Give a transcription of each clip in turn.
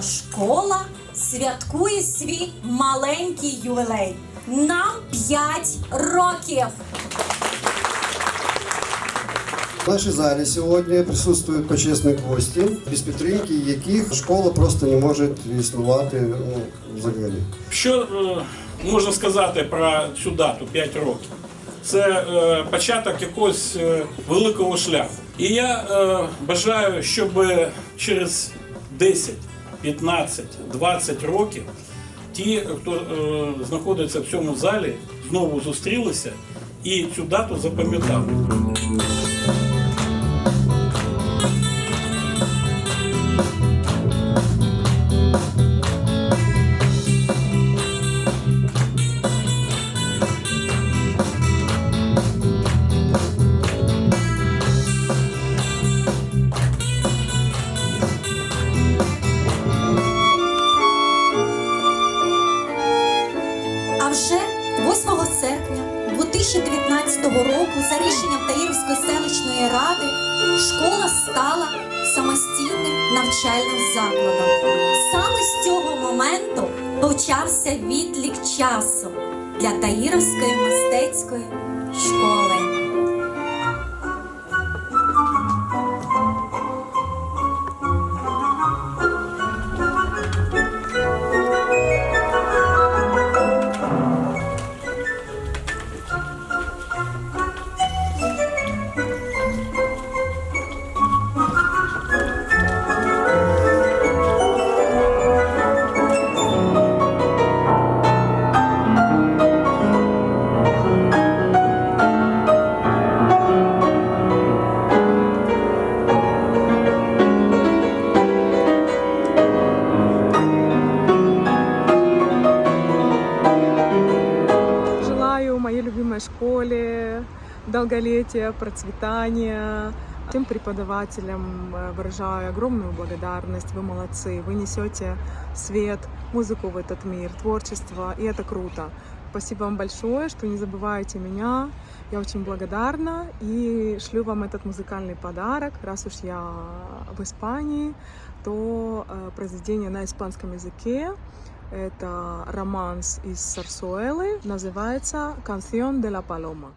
мистецька школа святкує свій маленький ювілей. Нам 5 років. В нашій залі сьогодні присутствують почесні гості, без підтримки яких школа просто не може існувати ну, взагалі. Що е, можна сказати про цю дату 5 років? Це е, початок якогось е, великого шляху. І я е, бажаю, щоб через 10, 15, 20 років ті, хто е, знаходиться в цьому залі, знову зустрілися і цю дату запам'ятали. 2019 року, за рішенням Таїрівської селищної ради, школа стала самостійним навчальним закладом. Саме з цього моменту почався відлік часу для Таїровської мистецької школи. Долголетия, процветания. Всем преподавателям э, выражаю огромную благодарность. Вы молодцы. Вы несете свет, музыку в этот мир, творчество, и это круто. Спасибо вам большое, что не забываете меня. Я очень благодарна и шлю вам этот музыкальный подарок. Раз уж я в Испании, то э, произведение на испанском языке это романс из Сарсуэлы, называется «Canción de la Paloma».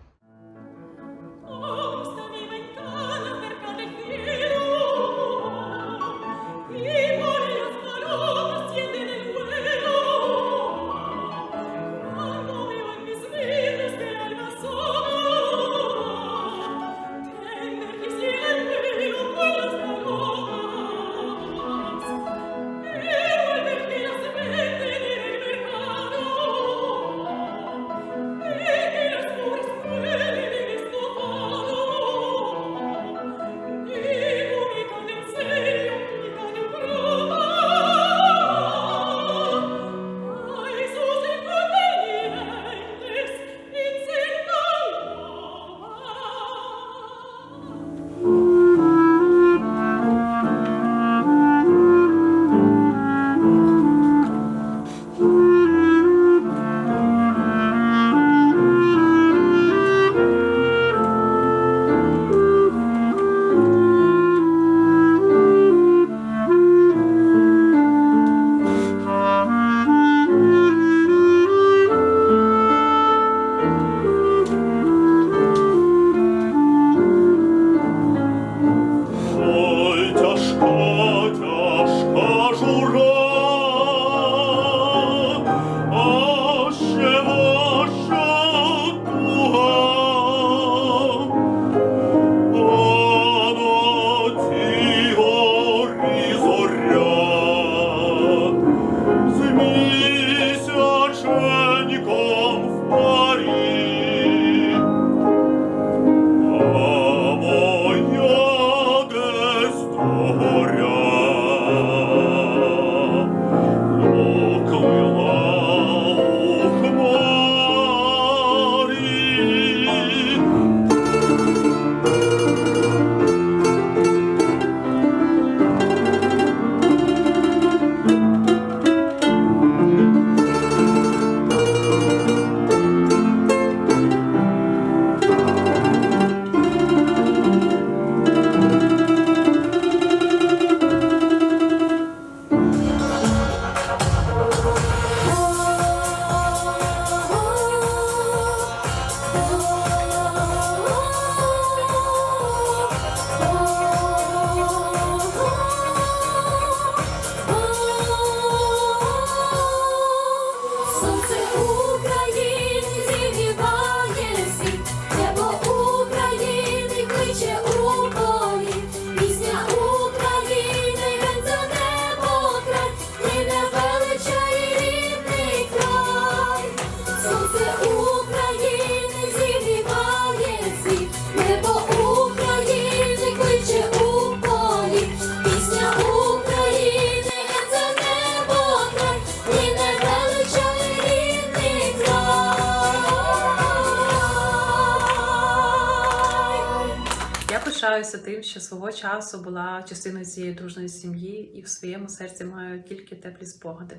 Пишаюся тим, що свого часу була частиною цієї дружної сім'ї і в своєму серці маю тільки теплі спогади.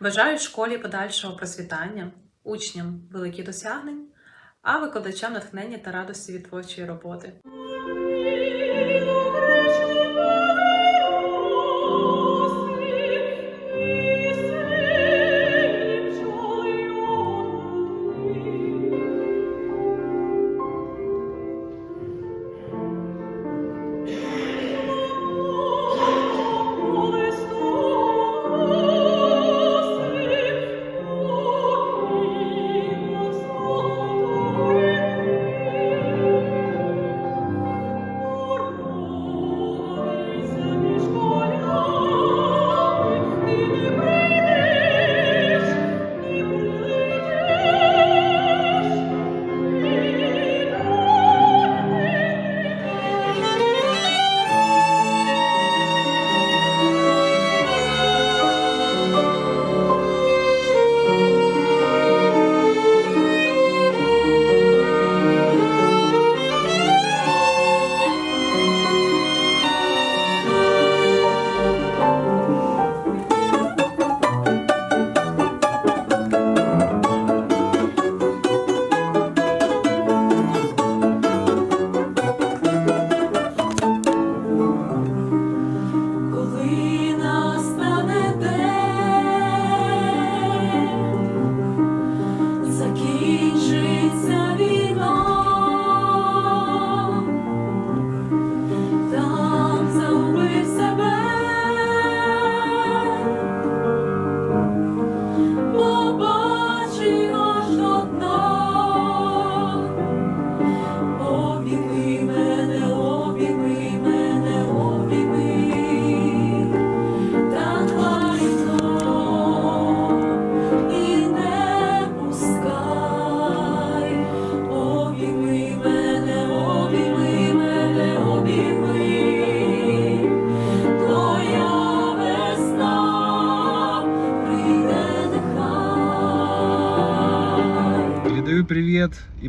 Бажаю школі подальшого просвітання, учням великих досягнень, а викладачам натхнення та радості від творчої роботи.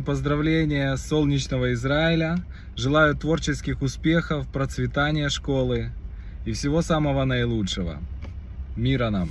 Поздравления солнечного Израиля. Желаю творческих успехов, процветания школы и всего самого наилучшего. Мира нам!